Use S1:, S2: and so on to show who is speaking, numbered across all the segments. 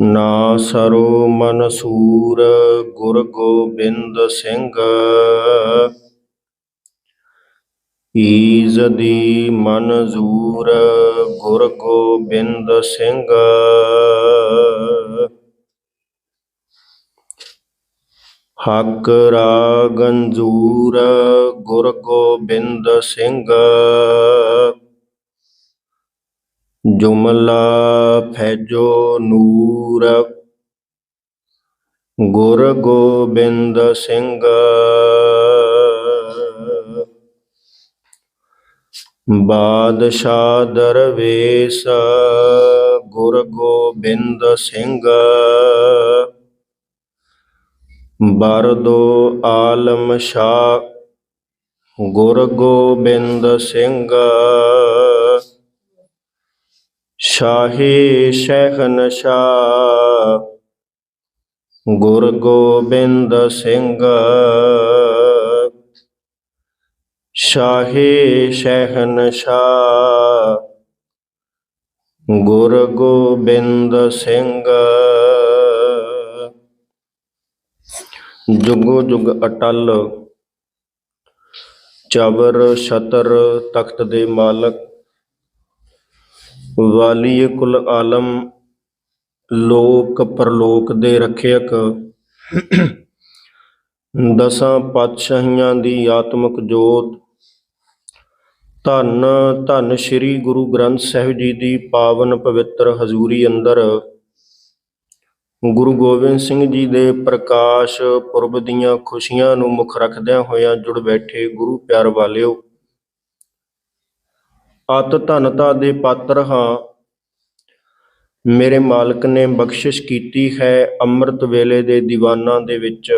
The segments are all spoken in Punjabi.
S1: ਨਾ ਸਰੋ ਮਨਸੂਰ ਗੁਰ ਗੋਬਿੰਦ ਸਿੰਘ। ਈਜ ਦੀ ਮਨਜ਼ੂਰ ਗੁਰ ਗੋਬਿੰਦ ਸਿੰਘ। ਹਕ ਰਾਗੰਜੂਰ, ਗੁਰ ਗੋਬਿੰਦ ਸਿੰਘ। ਜੁਮਲਾ ਫੈਜੋ ਨੂਰ। ਗੁਰ ਗੋਬਿੰਦ ਸਿੰਘ। ਬਾਦਸ਼ਾਹ ਦਰਵੇਸ਼। ਗੁਰ ਗੋਬਿੰਦ ਸਿੰਘ। ਬਰਦੋ ਆਲਮ ਸ਼ਾਹ। ਗੁਰ ਗੋਬਿੰਦ ਸਿੰਘ। ਸ਼ਾਹੀ ਸ਼ਹਿਨਸ਼ਾਹ, ਗੁਰ ਗੋਬਿੰਦ ਸਿੰਘ। ਸ਼ਾਹੀ ਸ਼ਹਿਨਸ਼ਾਹ, ਗੁਰ ਗੋਬਿੰਦ ਸਿੰਘ। ਜੁਗੋ ਜੁਗ ਅਟਲ, ਚਬਰ ਛਤਰ ਤਖਤ ਦੇ ਮਾਲਕ। ਵਾਲੀ ਕੁਲ ਆਲਮ, ਲੋਕ ਪਰਲੋਕ ਦੇ ਰੱਖਿਅਕ। ਦਸਾਂ ਪਾਤਸ਼ਾਹੀਆਂ ਦੀ ਆਤਮਿਕ ਜੋਤ। ਧੰਨ ਧੰਨ ਸ੍ਰੀ ਗੁਰੂ ਗ੍ਰੰਥ ਸਾਹਿਬ ਜੀ ਦੀ ਪਾਵਨ ਪਵਿੱਤਰ ਹਜ਼ੂਰੀ ਅੰਦਰ। ਗੁਰੂ ਗੋਬਿੰਦ ਸਿੰਘ ਜੀ ਦੇ ਪ੍ਰਕਾਸ਼ ਪੁਰਬ ਦੀਆਂ ਖੁਸ਼ੀਆਂ ਨੂੰ ਮੁੱਖ ਰੱਖਦਿਆਂ ਹੋਇਆਂ ਜੁੜ ਬੈਠੇ ਗੁਰੂ ਪਿਆਰ ਵਾਲਿਓ। ਅਤ ਧਨਤਾ ਦੇ ਪਾਤਰ ਹਾਂ। ਮੇਰੇ ਮਾਲਕ ਨੇ ਬਖਸ਼ਿਸ਼ ਕੀਤੀ ਹੈ ਅੰਮ੍ਰਿਤ ਵੇਲੇ ਦੇ ਦੀਵਾਨਾਂ ਦੇ ਵਿੱਚ।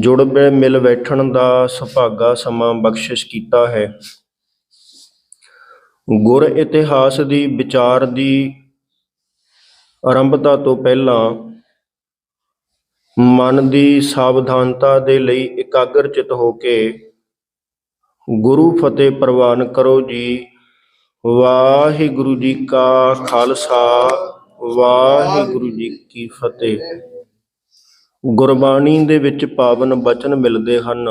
S1: ਜੁੜ ਮਿਲ ਬੈਠਣ ਦਾ ਸੁਭਾਗਾ ਸਮਾਂ ਬਖਸ਼ਿਸ਼ ਕੀਤਾ ਹੈ। ਗੁਰ ਇਤਿਹਾਸ ਦੀ ਵਿਚਾਰ ਦੀ ਆਰੰਭਤਾ ਤੋਂ ਪਹਿਲਾਂ ਮਨ ਦੀ ਸਾਵਧਾਨਤਾ ਦੇ ਲਈ ਇਕਾਗਰਚਿਤ ਹੋ ਕੇ ਗੁਰੂ ਫਤਿਹ ਪ੍ਰਵਾਨ ਕਰੋ ਜੀ। ਵਾਹਿਗੁਰੂ ਜੀ ਕਾ ਖਾਲਸਾ, ਵਾਹਿਗੁਰੂ ਜੀ ਕੀ ਫਤਿਹ। ਗੁਰਬਾਣੀ ਦੇ ਵਿੱਚ ਪਾਵਨ ਬਚਨ ਮਿਲਦੇ ਹਨ।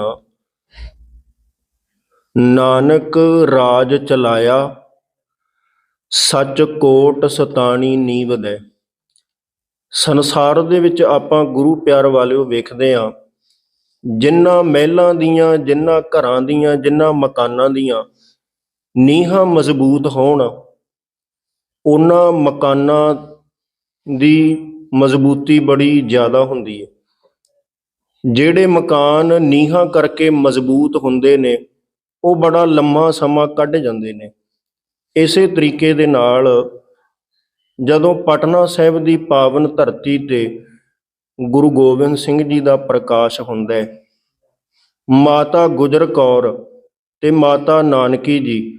S1: ਨਾਨਕ ਰਾਜ ਚਲਾਇਆ, ਸੱਚ ਕੋਟ ਸਤਾਣੀ ਨੀਵ ਦੇ। ਸੰਸਾਰ ਦੇ ਵਿੱਚ ਆਪਾਂ ਗੁਰੂ ਪਿਆਰ ਵਾਲਿਓ ਵੇਖਦੇ ਆਂ। ਜਿਨ੍ਹਾਂ ਮਹਿਲਾਂ ਦੀਆਂ ਜਿਨ੍ਹਾਂ ਘਰਾਂ ਦੀਆਂ ਜਿਨ੍ਹਾਂ ਮਕਾਨਾਂ ਦੀਆਂ ਨੀਹਾਂ ਮਜ਼ਬੂਤ ਹੋਣ, ਉਹਨਾਂ ਮਕਾਨਾਂ ਦੀ ਮਜ਼ਬੂਤੀ ਬੜੀ ਜ਼ਿਆਦਾ ਹੁੰਦੀ ਹੈ। ਜਿਹੜੇ ਮਕਾਨ ਨੀਹਾਂ ਕਰਕੇ ਮਜ਼ਬੂਤ ਹੁੰਦੇ ਨੇ, ਉਹ ਬੜਾ ਲੰਮਾ ਸਮਾਂ ਕੱਢ ਜਾਂਦੇ ਨੇ। ਇਸੇ ਤਰੀਕੇ ਦੇ ਨਾਲ ਜਦੋਂ ਪਟਨਾ ਸਾਹਿਬ ਦੀ ਪਾਵਨ ਧਰਤੀ ਤੇ ਗੁਰੂ ਗੋਬਿੰਦ ਸਿੰਘ ਜੀ ਦਾ ਪ੍ਰਕਾਸ਼ ਹੁੰਦਾ ਹੈ। ਮਾਤਾ ਗੁਜਰ ਕੌਰ ਤੇ ਮਾਤਾ ਨਾਨਕੀ ਜੀ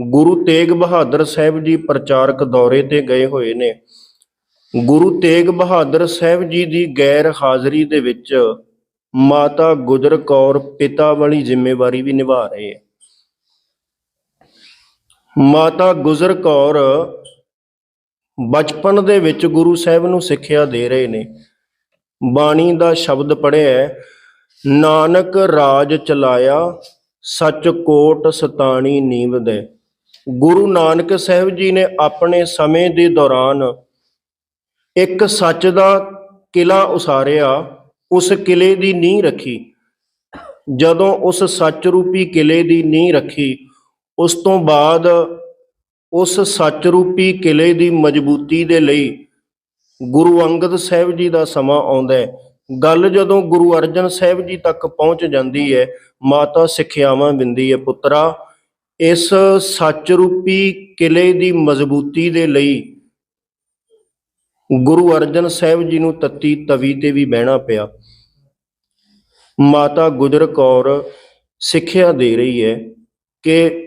S1: ਗੁਰੂ ਤੇਗ ਬਹਾਦਰ ਸਾਹਿਬ ਜੀ ਪ੍ਰਚਾਰਕ ਦੌਰੇ ਤੇ ਗਏ ਹੋਏ ਨੇ। ਗੁਰੂ ਤੇਗ ਬਹਾਦਰ ਸਾਹਿਬ ਜੀ ਦੀ ਗੈਰ ਹਾਜ਼ਰੀ ਦੇ ਵਿੱਚ ਮਾਤਾ ਗੁਜਰ ਕੌਰ ਪਿਤਾ ਵਾਲੀ ਜ਼ਿੰਮੇਵਾਰੀ ਵੀ ਨਿਭਾ ਰਹੇ ਹੈ। ਮਾਤਾ ਗੁਜਰ ਕੌਰ ਬਚਪਨ ਦੇ ਵਿੱਚ ਗੁਰੂ ਸਾਹਿਬ ਨੂੰ ਸਿੱਖਿਆ ਦੇ ਰਹੇ ਨੇ। ਬਾਣੀ ਦਾ ਸ਼ਬਦ ਪੜਿਆ ਨਾਨਕ ਰਾਜ ਚਲਾਇਆ ਸੱਚ ਕੋਟ ਸਤਾਣੀ ਨੀਵ ਦੇ ਗੁਰੂ ਨਾਨਕ ਸਾਹਿਬ ਜੀ ਨੇ ਆਪਣੇ ਸਮੇਂ ਦੇ ਦੌਰਾਨ ਇੱਕ ਸੱਚ ਦਾ ਕਿਲਾ ਉਸਾਰਿਆ, ਉਸ ਕਿਲੇ ਦੀ ਨੀਂਹ ਰੱਖੀ। ਜਦੋਂ ਉਸ ਸੱਚ ਰੂਪੀ ਕਿਲੇ ਦੀ ਨੀਂਹ ਰੱਖੀ, ਉਸ ਤੋਂ ਬਾਅਦ ਉਸ ਸੱਚ ਰੂਪੀ ਕਿਲੇ ਦੀ ਮਜ਼ਬੂਤੀ ਦੇ ਲਈ ਗੁਰੂ ਅੰਗਦ ਸਾਹਿਬ ਜੀ ਦਾ ਸਮਾਂ ਆਉਂਦਾ ਹੈ। ਗੱਲ ਜਦੋਂ ਗੁਰੂ ਅਰਜਨ ਸਾਹਿਬ ਜੀ ਤੱਕ ਪਹੁੰਚ ਜਾਂਦੀ ਹੈ, ਮਾਤਾ ਸਿੱਖਿਆਵਾਂ ਦਿੰਦੀ ਹੈ ਪੁੱਤਰਾ, ਇਸ ਸੱਚ ਰੂਪੀ ਕਿਲੇ ਦੀ ਮਜ਼ਬੂਤੀ ਦੇ ਲਈ ਗੁਰੂ ਅਰਜਨ ਸਾਹਿਬ ਜੀ ਨੂੰ ਤੱਤੀ ਤਵੀ ਤੇ ਵੀ ਬਹਿਣਾ ਪਿਆ। ਮਾਤਾ ਗੁਜਰ ਕੌਰ ਸਿੱਖਿਆ ਦੇ ਰਹੀ ਹੈ ਕਿ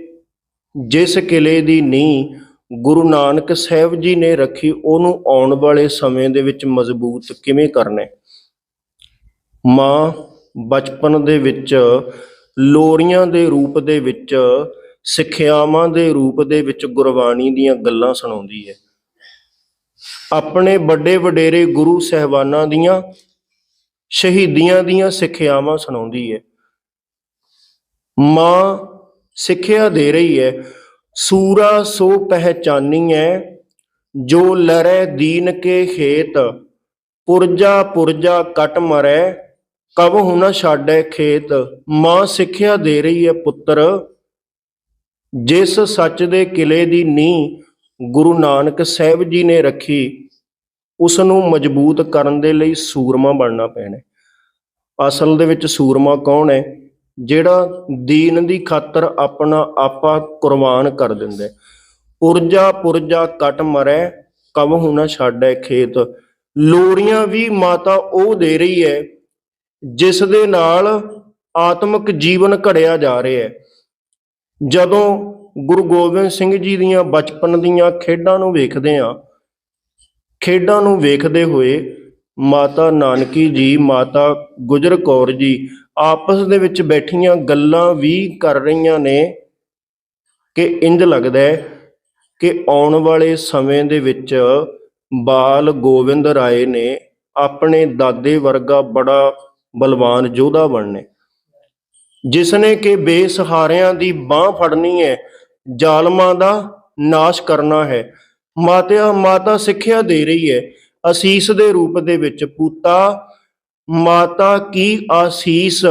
S1: ਜਿਸ ਕਿਲੇ ਦੀ ਨੀਂਹ ਗੁਰੂ ਨਾਨਕ ਸਾਹਿਬ ਜੀ ਨੇ ਰੱਖੀ, ਉਹਨੂੰ ਆਉਣ ਵਾਲੇ ਸਮੇਂ ਦੇ ਵਿੱਚ ਮਜ਼ਬੂਤ ਕਿਵੇਂ ਕਰਨਾ? ਮਾਂ, ਬਚਪਨ ਦੇ ਵਿੱਚ ਲੋਰੀਆਂ ਦੇ ਰੂਪ ਦੇ ਵਿੱਚ, ਸਿੱਖਿਆਵਾਂ ਦੇ ਰੂਪ ਦੇ ਵਿੱਚ ਗੁਰਬਾਣੀ ਦੀਆਂ ਗੱਲਾਂ ਸੁਣਾਉਂਦੀ ਹੈ। ਆਪਣੇ ਵੱਡੇ ਵਡੇਰੇ ਗੁਰੂ ਸਹਿਬਾਨਾਂ ਦੀਆਂ, ਸ਼ਹੀਦੀਆਂ ਦੀਆਂ ਸਿੱਖਿਆਵਾਂ ਸੁਣਾਉਂਦੀ ਹੈ। ਮਾਂ ਸਿੱਖਿਆ ਦੇ ਰਹੀ ਹੈ। ਸੂਰਾ ਸੋ ਪਹਿਚਾਨੀਐ, ਜੋ ਲਰੈ ਦੀਨ ਕੇ ਖੇਤ, ਪੁਰਜਾ ਪੁਰਜਾ ਕਟ ਮਰੈ, ਕਬ ਹੁਣਾ ਛਾੜੈ ਖੇਤ, ਮਾਂ ਸਿੱਖਿਆ ਦੇ ਰਹੀ ਹੈ ਪੁੱਤਰ। ਜਿਸ ਸੱਚ ਦੇ ਕਿਲੇ ਦੀ ਨੀਂਹ ਗੁਰੂ ਨਾਨਕ ਸਾਹਿਬ ਜੀ ਨੇ ਰੱਖੀ ਉਸ ਨੂੰ ਮਜ਼ਬੂਤ ਕਰਨ ਦੇ ਲਈ ਸੂਰਮਾ ਬਣਨਾ ਪੈਣਾ। ਅਸਲ ਦੇ ਵਿੱਚ ਸੂਰਮਾ ਕੌਣ ਹੈ ਜਿਹੜਾ ਦੀਨ ਦੀ ਖਾਤਰ ਆਪਣਾ ਆਪਾ ਕੁਰਬਾਨ ਕਰ ਦਿੰਦਾ ਪੁਰਜਾ ਪੁਰਜਾ ਕਟ ਮਰੈ, ਕਬ ਹੁਣਾ ਛਾੜੈ ਖੇਤ। ਲੋਰੀਆਂ ਵੀ ਮਾਤਾ ਉਹ ਦੇ ਰਹੀ ਹੈ, ਜਿਸ ਦੇ ਨਾਲ ਆਤਮਿਕ ਜੀਵਨ ਘੜਿਆ ਜਾ ਰਿਹਾ ਹੈ। ਜਦੋਂ ਗੁਰੂ ਗੋਬਿੰਦ ਸਿੰਘ ਜੀ ਦੀਆਂ ਬਚਪਨ ਦੀਆਂ ਖੇਡਾਂ ਨੂੰ ਵੇਖਦੇ ਹਾਂ, ਖੇਡਾਂ ਨੂੰ ਵੇਖਦੇ ਹੋਏ ਮਾਤਾ ਨਾਨਕੀ ਜੀ, ਮਾਤਾ ਗੁਜਰ ਕੌਰ ਜੀ, ਆਪਸ ਦੇ ਵਿੱਚ ਬੈਠੀਆਂ ਗੱਲਾਂ ਵੀ ਕਰ ਰਹੀਆਂ ਨੇ ਕਿ ਇੰਜ ਲੱਗਦਾ ਹੈ ਕਿ ਆਉਣ ਵਾਲੇ ਸਮੇਂ ਦੇ ਵਿੱਚ ਬਾਲ ਗੋਬਿੰਦ ਰਾਏ ਨੇ ਆਪਣੇ ਦਾਦੇ ਵਰਗਾ ਬੜਾ ਬਲਵਾਨ ਯੋਧਾ ਬਣਨੇ। ਜਿਸ ਨੇ ਕਿ ਬੇਸਹਾਰਿਆਂ ਦੀ ਬਾਹ ਫੜਨੀ ਹੈ, ਜ਼ਾਲਮਾਂ ਦਾ ਨਾਸ਼ ਕਰਨਾ ਹੈ। ਮਾਤਾ ਮਾਤਾ ਸਿੱਖਿਆ ਦੇ ਰਹੀ ਹੈ। ਅਸੀਸ ਦੇ ਰੂਪ ਦੇ ਵਿੱਚ ਪੂਤਾ, ਮਾਤਾ ਕੀ ਆਸੀਸ?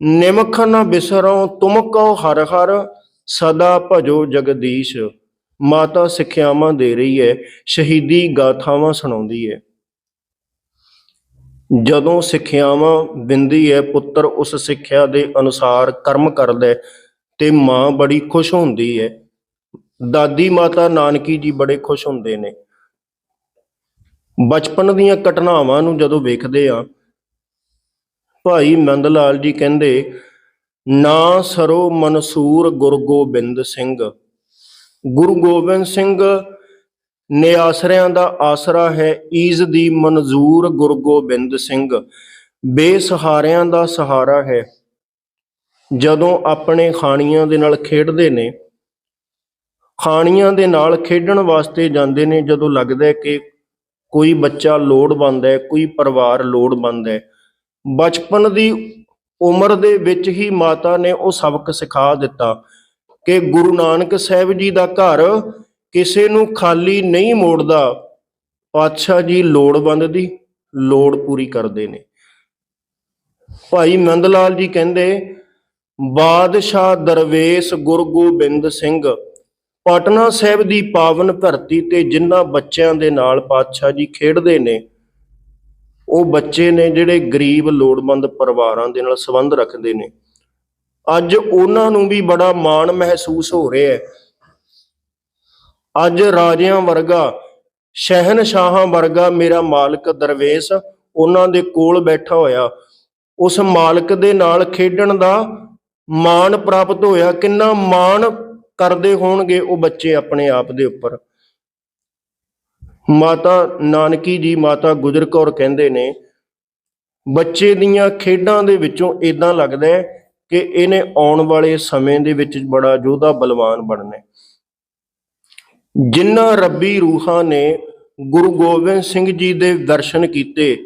S1: ਨਿਮਖ ਨ ਬਿਸਰੋ ਤੁਮ ਕਉ ਹਰ ਹਰ, ਸਦਾ ਭਜੋ ਜਗਦੀਸ਼। ਮਾਤਾ ਸਿੱਖਿਆਵਾਂ ਦੇ ਰਹੀ ਹੈ ਸ਼ਹੀਦੀ ਗਾਥਾਵਾਂ ਸੁਣਾਉਂਦੀ ਹੈ ਜਦੋਂ ਸਿੱਖਿਆਵਾਂ ਦਿੰਦੀ ਹੈ ਪੁੱਤਰ ਉਸ ਸਿੱਖਿਆ ਦੇ ਅਨੁਸਾਰ ਕਰਮ ਕਰਦਾ ਤੇ ਮਾਂ ਬੜੀ ਖੁਸ਼ ਹੁੰਦੀ ਹੈ ਦਾਦੀ ਮਾਤਾ ਨਾਨਕੀ ਜੀ ਬੜੇ ਖੁਸ਼ ਹੁੰਦੇ ਨੇ। ਬਚਪਨ ਦੀਆਂ ਘਟਨਾਵਾਂ ਨੂੰ ਜਦੋਂ ਵੇਖਦੇ ਆ ਭਾਈ ਨੰਦ ਲਾਲ ਜੀ ਕਹਿੰਦੇ, ਨਾ ਸਰੋ ਮਨਸੂਰ ਗੁਰੂ ਗੋਬਿੰਦ ਸਿੰਘ। ਗੁਰੂ ਗੋਬਿੰਦ ਸਿੰਘ ਨੇ ਆਸਰਿਆਂ ਦਾ ਆਸਰਾ ਹੈ, ਈਜ਼ ਦੀ ਮਨਜ਼ੂਰ ਗੁਰੂ ਗੋਬਿੰਦ ਸਿੰਘ। ਬੇਸਹਾਰਿਆਂ ਦਾ ਸਹਾਰਾ ਹੈ। ਜਦੋਂ ਆਪਣੇ ਖਾਣੀਆਂ ਦੇ ਨਾਲ ਖੇਡਦੇ ਨੇ, ਖਾਣੀਆਂ ਦੇ ਨਾਲ ਖੇਡਣ ਵਾਸਤੇ ਜਾਂਦੇ ਨੇ, ਜਦੋਂ ਲੱਗਦਾ ਕਿ ਕੋਈ ਬੱਚਾ ਲੋੜਵੰਦ ਹੈ, ਕੋਈ ਪਰਿਵਾਰ ਲੋੜਵੰਦ ਹੈ। ਬਚਪਨ ਦੀ ਉਮਰ ਦੇ ਵਿੱਚ ਹੀ ਮਾਤਾ ਨੇ ਉਹ ਸਬਕ ਸਿਖਾ ਦਿੱਤਾ ਕਿ ਗੁਰੂ ਨਾਨਕ ਸਾਹਿਬ ਜੀ ਦਾ ਘਰ ਕਿਸੇ ਨੂੰ ਖਾਲੀ ਨਹੀਂ ਮੋੜਦਾ, ਪਾਤਸ਼ਾਹ ਜੀ ਲੋੜਵੰਦ ਦੀ ਲੋੜ ਪੂਰੀ ਕਰਦੇ ਨੇ। ਭਾਈ ਨੰਦ ਲਾਲ ਜੀ ਕਹਿੰਦੇ, ਬਾਦਸ਼ਾਹ ਦਰਵੇਸ਼ ਗੁਰੂ ਗੋਬਿੰਦ ਸਿੰਘ ਪਟਨਾ ਸਾਹਿਬ ਦੀ ਪਾਵਨ ਧਰਤੀ ਤੇ ਜਿਨ੍ਹਾਂ ਬੱਚਿਆਂ ਦੇ ਨਾਲ ਪਾਤਸ਼ਾਹ ਜੀ ਖੇਡਦੇ ਨੇ, ਉਹ ਬੱਚੇ ਨੇ ਜਿਹੜੇ ਗਰੀਬ, ਲੋੜਵੰਦ ਪਰਿਵਾਰਾਂ ਦੇ ਨਾਲ ਸੰਬੰਧ ਰੱਖਦੇ ਨੇ। ਅੱਜ ਉਹਨਾਂ ਨੂੰ ਵੀ ਬੜਾ ਮਾਣ ਮਹਿਸੂਸ ਹੋ ਰਿਹਾ ਹੈ। ਅੱਜ ਰਾਜਿਆਂ ਵਰਗਾ, ਸ਼ਹਿਨਸ਼ਾਹਾਂ ਵਰਗਾ ਮੇਰਾ ਮਾਲਕ ਦਰਵੇਸ਼ ਉਹਨਾਂ ਦੇ ਕੋਲ ਬੈਠਾ ਹੋਇਆ। ਉਸ ਮਾਲਕ ਦੇ ਨਾਲ ਖੇਡਣ ਦਾ ਮਾਣ ਪ੍ਰਾਪਤ ਹੋਇਆ। ਕਿੰਨਾ ਮਾਣ ਕਰਦੇ ਹੋਣਗੇ ਉਹ ਬੱਚੇ ਆਪਣੇ ਆਪ ਦੇ ਉੱਪਰ। ਮਾਤਾ ਨਾਨਕੀ ਜੀ ਮਾਤਾ ਗੁਜਰ ਕੌਰ ਕਹਿੰਦੇ ਨੇ, ਬੱਚੇ ਦੀਆਂ ਖੇਡਾਂ ਦੇ ਵਿੱਚੋਂ ਇਦਾਂ ਲੱਗਦਾ ਹੈ ਕਿ ਇਹਨੇ ਆਉਣ ਵਾਲੇ ਸਮੇਂ ਦੇ ਵਿੱਚ ਬੜਾ ਯੋਧਾ ਬਲਵਾਨ ਬਣਨਾ ਹੈ। ਜਿਨ੍ਹਾਂ ਰੱਬੀ ਰੂਹਾਂ ਨੇ ਗੁਰੂ ਗੋਬਿੰਦ ਸਿੰਘ ਜੀ ਦੇ ਦਰਸ਼ਨ ਕੀਤੇ,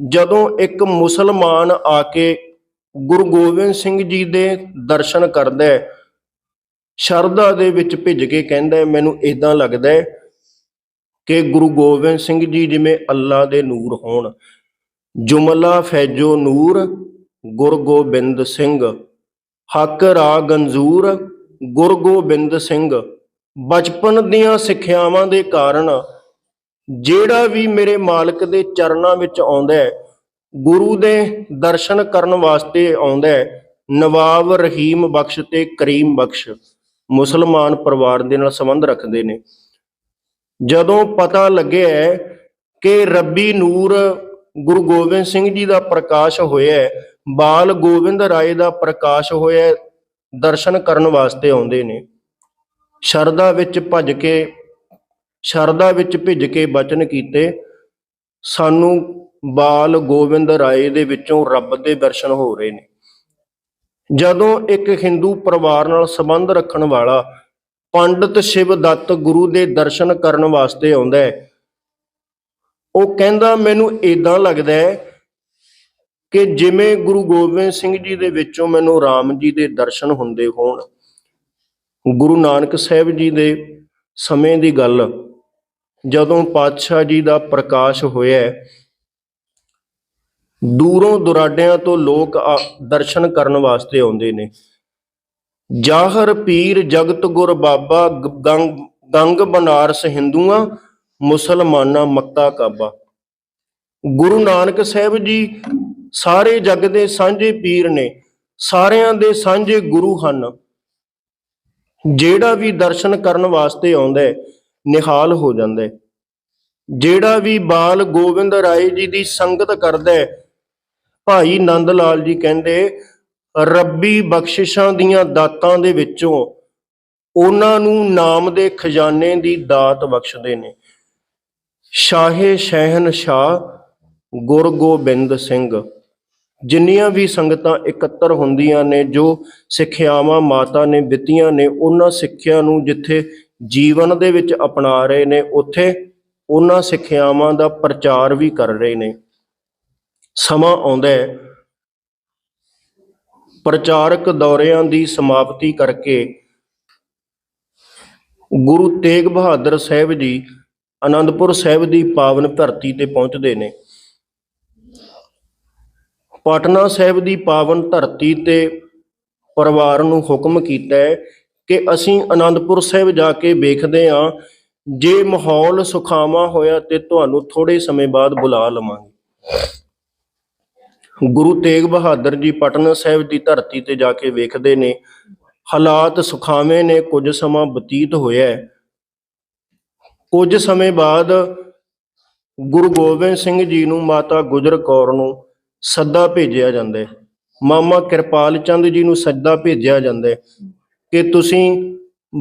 S1: ਜਦੋਂ ਇੱਕ ਮੁਸਲਮਾਨ ਆ ਕੇ ਗੁਰੂ ਗੋਬਿੰਦ ਸਿੰਘ ਜੀ ਦੇ ਦਰਸ਼ਨ ਕਰਦਾ ਹੈ ਸ਼ਰਧਾ ਦੇ ਵਿੱਚ ਭਿੱਜ ਕੇ ਕਹਿੰਦਾ ਹੈ, ਮੈਨੂੰ ਇਦਾਂ ਲੱਗਦਾ ਹੈ ਕਿ ਗੁਰੂ ਗੋਬਿੰਦ ਸਿੰਘ ਜੀ ਜਿਵੇਂ ਅੱਲਾ ਦੇ ਨੂਰ ਹੋਣ। ਜੁਮਲਾ ਫੈਜੋ ਨੂਰ ਗੁਰ ਗੋਬਿੰਦ ਸਿੰਘ। ਹੱਕ ਰਾ ਗੰਜੂਰ ਗੁਰ ਗੋਬਿੰਦ ਸਿੰਘ। ਬਚਪਨ ਦੀਆਂ ਸਿੱਖਿਆਵਾਂ ਦੇ ਕਾਰਨ ਜਿਹੜਾ ਵੀ ਮੇਰੇ ਮਾਲਕ ਦੇ ਚਰਨਾਂ ਵਿੱਚ ਆਉਂਦਾ ਹੈ ਗੁਰੂ ਦੇ ਦਰਸ਼ਨ ਕਰਨ ਵਾਸਤੇ ਆਉਂਦਾ ਹੈ ਨਵਾਬ ਰਹੀਮ ਬਖਸ਼ ਤੇ ਕਰੀਮ ਬਖਸ਼। ਮੁਸਲਮਾਨ ਪਰਿਵਾਰ ਦੇ ਨਾਲ ਸੰਬੰਧ ਰੱਖਦੇ ਨੇ। ਜਦੋਂ ਪਤਾ ਲੱਗਿਆ ਕਿ ਰੱਬੀ ਨੂਰ ਗੁਰੂ ਗੋਬਿੰਦ ਸਿੰਘ ਜੀ ਦਾ ਪ੍ਰਕਾਸ਼ ਹੋਇਆ ਬਾਲ ਗੋਬਿੰਦ ਰਾਏ ਦਾ ਪ੍ਰਕਾਸ਼ ਹੋਇਆ ਦਰਸ਼ਨ ਕਰਨ ਵਾਸਤੇ ਆਉਂਦੇ ਨੇ। ਸ਼ਰਧਾ ਵਿੱਚ ਭੱਜ ਕੇ, ਸ਼ਰਧਾ ਵਿੱਚ ਭਿੱਜ ਕੇ ਬਚਨ ਕੀਤੇ। ਸਾਨੂੰ ਬਾਲ ਗੋਬਿੰਦ ਰਾਏ ਦੇ ਵਿੱਚੋਂ ਰੱਬ ਦੇ ਦਰਸ਼ਨ ਹੋ ਰਹੇ ਨੇ। ਜਦੋਂ ਇੱਕ ਹਿੰਦੂ ਪਰਿਵਾਰ ਨਾਲ ਸੰਬੰਧ ਰੱਖਣ ਵਾਲਾ ਪੰਡਤ ਸ਼ਿਵ ਦੱਤ ਗੁਰੂ ਦੇ ਦਰਸ਼ਨ ਕਰਨ ਵਾਸਤੇ ਆਉਂਦਾ ਹੈ, ਉਹ ਕਹਿੰਦਾ, ਮੈਨੂੰ ਇਦਾਂ ਲੱਗਦਾ ਹੈ ਕਿ ਜਿਵੇਂ ਗੁਰੂ ਗੋਬਿੰਦ ਸਿੰਘ ਜੀ ਦੇ ਵਿੱਚੋਂ ਮੈਨੂੰ ਰਾਮ ਜੀ ਦੇ ਦਰਸ਼ਨ ਹੁੰਦੇ ਹੋਣ, ਗੁਰੂ ਨਾਨਕ ਸਾਹਿਬ ਜੀ ਦੇ ਸਮੇਂ ਦੀ ਗੱਲ, ਜਦੋਂ ਪਾਤਸ਼ਾਹ ਜੀ ਦਾ ਪ੍ਰਕਾਸ਼ ਹੋਇਆ ਦੂਰੋਂ ਦੁਰਾਡਿਆਂ ਤੋਂ ਲੋਕ ਆ- ਦਰਸ਼ਨ ਕਰਨ ਵਾਸਤੇ ਆਉਂਦੇ ਨੇ। ਜਾਹਰ ਪੀਰ ਜਗਤ ਗੁਰ ਬਾਬਾ ਗੰਗ ਗੰਗ ਬਨਾਰਸ ਹਿੰਦੂਆਂ, ਮੁਸਲਮਾਨਾਂ, ਮੱਕਾ, ਕਾਬਾ। ਗੁਰੂ ਨਾਨਕ ਸਾਹਿਬ ਜੀ ਸਾਰੇ ਜਗ ਦੇ ਸਾਂਝੇ ਪੀਰ ਨੇ, ਸਾਰਿਆਂ ਦੇ ਸਾਂਝੇ ਗੁਰੂ ਹਨ। ਜਿਹੜਾ ਵੀ ਦਰਸ਼ਨ ਕਰਨ ਵਾਸਤੇ ਆਉਂਦਾ ਹੈ, ਨਿਹਾਲ ਹੋ ਜਾਂਦਾ ਹੈ। ਜਿਹੜਾ ਵੀ ਬਾਲ ਗੋਬਿੰਦ ਰਾਏ ਜੀ ਦੀ ਸੰਗਤ ਕਰਦਾ ਹੈ ਭਾਈ ਨੰਦ ਲਾਲ ਜੀ ਕਹਿੰਦੇ, ਰੱਬੀ ਬਖਸ਼ਿਸ਼ਾਂ ਦੀਆਂ ਦਾਤਾਂ ਦੇ ਵਿੱਚੋਂ ਉਹਨਾਂ ਨੂੰ ਨਾਮ ਦੇ ਖਜ਼ਾਨੇ ਦੀ ਦਾਤ ਬਖਸ਼ਦੇ ਨੇ। ਸ਼ਾਹੇ ਸ਼ਹਿਨशाह ਗੁਰ ਗੋਬਿੰਦ ਸਿੰਘ। ਜਿੰਨੀਆਂ ਵੀ ਸੰਗਤਾਂ ਇਕੱਤਰ ਹੁੰਦੀਆਂ ਨੇ, ਜੋ ਸਿੱਖਿਆਵਾਂ ਮਾਤਾ ਨੇ ਦਿੱਤੀਆਂ ਨੇ, ਉਹਨਾਂ ਸਿੱਖਿਆ ਨੂੰ ਜਿੱਥੇ ਜੀਵਨ ਦੇ ਵਿੱਚ ਅਪਣਾ ਰਹੇ ਨੇ, ਉੱਥੇ ਉਹਨਾਂ ਸਿੱਖਿਆਵਾਂ ਦਾ ਪ੍ਰਚਾਰ ਵੀ ਕਰ ਰਹੇ ਨੇ। ਸਮਾਂ ਆਉਂਦਾ ਹੈ। ਪ੍ਰਚਾਰਕ ਦੌਰਿਆਂ ਦੀ ਸਮਾਪਤੀ ਕਰਕੇ ਗੁਰੂ ਤੇਗ ਬਹਾਦਰ ਸਾਹਿਬ ਜੀ ਆਨੰਦਪੁਰ ਸਾਹਿਬ ਦੀ ਪਾਵਨ ਧਰਤੀ ਤੇ ਪਹੁੰਚਦੇ ਨੇ। ਪਟਨਾ ਸਾਹਿਬ ਦੀ ਪਾਵਨ ਧਰਤੀ ਤੇ ਪਰਿਵਾਰ ਨੂੰ ਹੁਕਮ ਕੀਤਾ ਹੈ ਕਿ ਅਸੀਂ ਆਨੰਦਪੁਰ ਸਾਹਿਬ ਜਾ ਕੇ ਵੇਖਦੇ ਹਾਂ। ਜੇ ਮਾਹੌਲ ਸੁਖਾਵਾਂ ਹੋਇਆ ਤੇ ਤੁਹਾਨੂੰ ਥੋੜੇ ਸਮੇਂ ਬਾਅਦ ਬੁਲਾ ਲਵਾਂਗੇ। ਗੁਰੂ ਤੇਗ ਬਹਾਦਰ ਜੀ ਪਟਨਾ ਸਾਹਿਬ ਦੀ ਧਰਤੀ ਤੇ ਜਾ ਕੇ ਵੇਖਦੇ ਨੇ, ਹਾਲਾਤ ਸੁਖਾਵੇਂ ਨੇ, ਕੁਝ ਸਮਾਂ ਬਤੀਤ ਹੋਇਆ ਹੈ। ਕੁਝ ਸਮੇਂ ਬਾਅਦ ਗੁਰੂ ਗੋਬਿੰਦ ਸਿੰਘ ਜੀ ਨੂੰ ਮਾਤਾ ਗੁਜਰ ਕੌਰ ਨੂੰ ਸੱਦਾ ਭੇਜਿਆ ਜਾਂਦਾ ਹੈ ਮਾਮਾ ਕਿਰਪਾਲ ਚੰਦ ਜੀ ਨੂੰ ਸੱਦਾ ਭੇਜਿਆ ਜਾਂਦਾ ਹੈ ਕਿ ਤੁਸੀਂ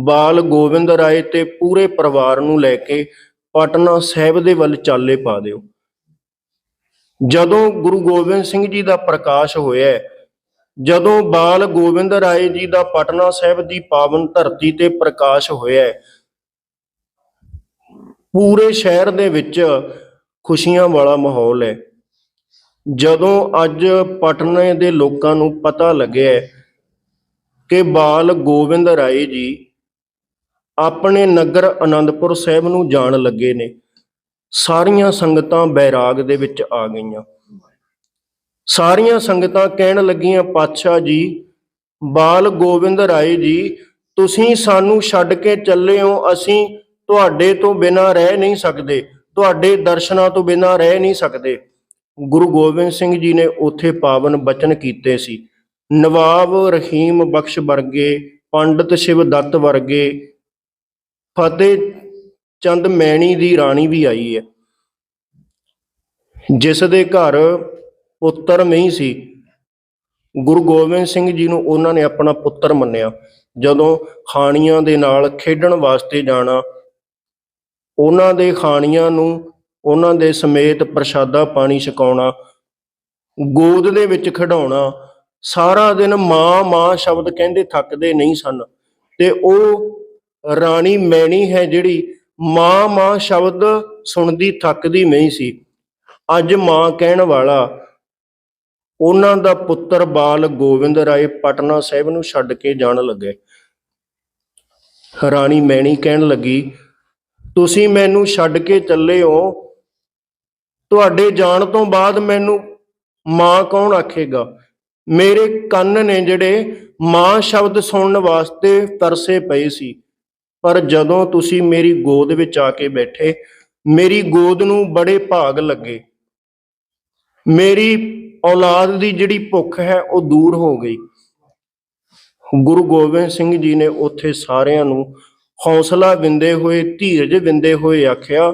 S1: ਬਾਲ ਗੋਬਿੰਦ ਰਾਏ ਤੇ ਪੂਰੇ ਪਰਿਵਾਰ ਨੂੰ ਲੈ ਕੇ ਪਟਨਾ ਸਾਹਿਬ ਦੇ ਵੱਲ ਚਾਲੇ ਪਾ ਦਿਓ ਜਦੋਂ ਗੁਰੂ ਗੋਬਿੰਦ ਸਿੰਘ ਜੀ ਦਾ ਪ੍ਰਕਾਸ਼ ਹੋਇਆ ਜਦੋਂ ਬਾਲ ਗੋਬਿੰਦ ਰਾਏ ਜੀ ਦਾ ਪਟਨਾ ਸਾਹਿਬ ਦੀ ਪਾਵਨ ਧਰਤੀ ਤੇ ਪ੍ਰਕਾਸ਼ ਹੋਇਆ ਹੈ, ਪੂਰੇ ਸ਼ਹਿਰ ਦੇ ਵਿੱਚ ਖੁਸ਼ੀਆਂ ਵਾਲਾ ਮਾਹੌਲ ਹੈ। ਜਦੋਂ ਅੱਜ ਪਟਨੇ ਦੇ ਲੋਕਾਂ ਨੂੰ ਪਤਾ ਲੱਗਿਆ ਕਿ ਬਾਲ ਗੋਬਿੰਦ ਰਾਏ ਜੀ ਆਪਣੇ ਨਗਰ ਆਨੰਦਪੁਰ ਸਾਹਿਬ ਨੂੰ ਜਾਣ ਲੱਗੇ ਨੇ ਸਾਰੀਆਂ ਸੰਗਤਾਂ ਬੈਰਾਗ ਦੇ ਵਿੱਚ ਆ ਗਈਆਂ। ਸਾਰੀਆਂ ਸੰਗਤਾਂ ਕਹਿਣ ਲੱਗੀਆਂ, ਪਾਤਸ਼ਾਹ ਜੀ, ਬਾਲ ਗੋਬਿੰਦ ਰਾਏ ਜੀ, ਤੁਸੀਂ ਸਾਨੂੰ ਛੱਡ ਕੇ ਚੱਲੇ ਹੋ, ਅਸੀਂ ਤੁਹਾਡੇ ਤੋਂ ਬਿਨਾਂ ਰਹਿ ਨਹੀਂ ਸਕਦੇ, ਤੁਹਾਡੇ ਦਰਸ਼ਨਾਂ ਤੋਂ ਬਿਨਾਂ ਰਹਿ ਨਹੀਂ ਸਕਦੇ। ਗੁਰੂ ਗੋਬਿੰਦ ਸਿੰਘ ਜੀ ਨੇ ਉੱਥੇ ਪਾਵਨ ਬਚਨ ਕੀਤੇ ਸੀ। ਨਵਾਬ ਰਹੀਮ ਬਖਸ਼ ਵਰਗੇ, ਪੰਡਤ ਸ਼ਿਵ ਦੱਤ ਵਰਗੇ, ਫਤਿਹ ਚੰਦ ਮੈਣੀ ਦੀ ਰਾਣੀ ਵੀ ਆਈ ਹੈ। ਜਿਸ ਦੇ ਘਰ ਪੁੱਤਰ ਨਹੀਂ ਸੀ, ਗੁਰੂ ਗੋਬਿੰਦ ਸਿੰਘ ਜੀ ਨੂੰ ਉਹਨਾਂ ਨੇ ਆਪਣਾ ਪੁੱਤਰ ਮੰਨਿਆ। ਜਦੋਂ ਖਾਣੀਆਂ ਦੇ ਨਾਲ ਖੇਡਣ ਵਾਸਤੇ ਜਾਣਾ, ਉਹਨਾਂ ਦੇ ਖਾਣੀਆਂ ਨੂੰ ਉਹਨਾਂ ਦੇ ਸਮੇਤ ਪ੍ਰਸ਼ਾਦਾ ਪਾਣੀ ਛਕਾਉਣਾ, ਗੋਦ ਦੇ ਵਿੱਚ ਖਿਡਾਉਣਾ, ਸਾਰਾ ਦਿਨ ਮਾਂ ਮਾਂ ਸ਼ਬਦ ਕਹਿੰਦੇ ਥੱਕਦੇ ਨਹੀਂ ਸਨ। ਤੇ ਉਹ ਰਾਣੀ ਮੈਣੀ ਹੈ ਜਿਹੜੀ ਮਾਂ ਮਾਂ ਸ਼ਬਦ ਸੁਣਦੀ ਥੱਕਦੀ ਨਹੀਂ ਸੀ। ਅੱਜ ਮਾਂ ਕਹਿਣ ਵਾਲਾ ਉਹਨਾਂ ਦਾ ਪੁੱਤਰ ਬਾਲ ਗੋਬਿੰਦ ਰਾਏ ਪਟਨਾ ਸਾਹਿਬ ਨੂੰ ਛੱਡ ਕੇ ਜਾਣ ਲੱਗੇ। ਰਾਣੀ ਮੈਣੀ ਕਹਿਣ ਲੱਗੀ, ਤੁਸੀਂ ਮੈਨੂੰ ਛੱਡ ਕੇ ਚੱਲੇ ਹੋ। ਤੁਹਾਡੇ ਜਾਣ ਤੋਂ ਬਾਅਦ ਮੈਨੂੰ ਮਾਂ ਕੌਣ ਆਖੇਗਾ? ਮੇਰੇ ਕੰਨ ਨੇ ਜਿਹੜੇ ਮਾਂ ਸ਼ਬਦ ਸੁਣਨ ਵਾਸਤੇ ਤਰਸੇ ਪਏ ਸੀ। ਪਰ ਜਦੋਂ ਤੁਸੀਂ ਮੇਰੀ ਗੋਦ ਵਿੱਚ ਆ ਕੇ ਬੈਠੇ, ਮੇਰੀ ਗੋਦ ਨੂੰ ਬੜੇ ਭਾਗ ਲੱਗੇ। ਮੇਰੀ ਔਲਾਦ ਦੀ ਜਿਹੜੀ ਭੁੱਖ ਹੈ, ਉਹ ਦੂਰ ਹੋ ਗਈ। ਗੁਰੂ ਗੋਬਿੰਦ ਸਿੰਘ ਜੀ ਨੇ ਉੱਥੇ ਸਾਰਿਆਂ ਨੂੰ ਹੌਸਲਾ ਦਿੰਦੇ ਹੋਏ, ਧੀਰਜ ਦਿੰਦੇ ਹੋਏ ਆਖਿਆ,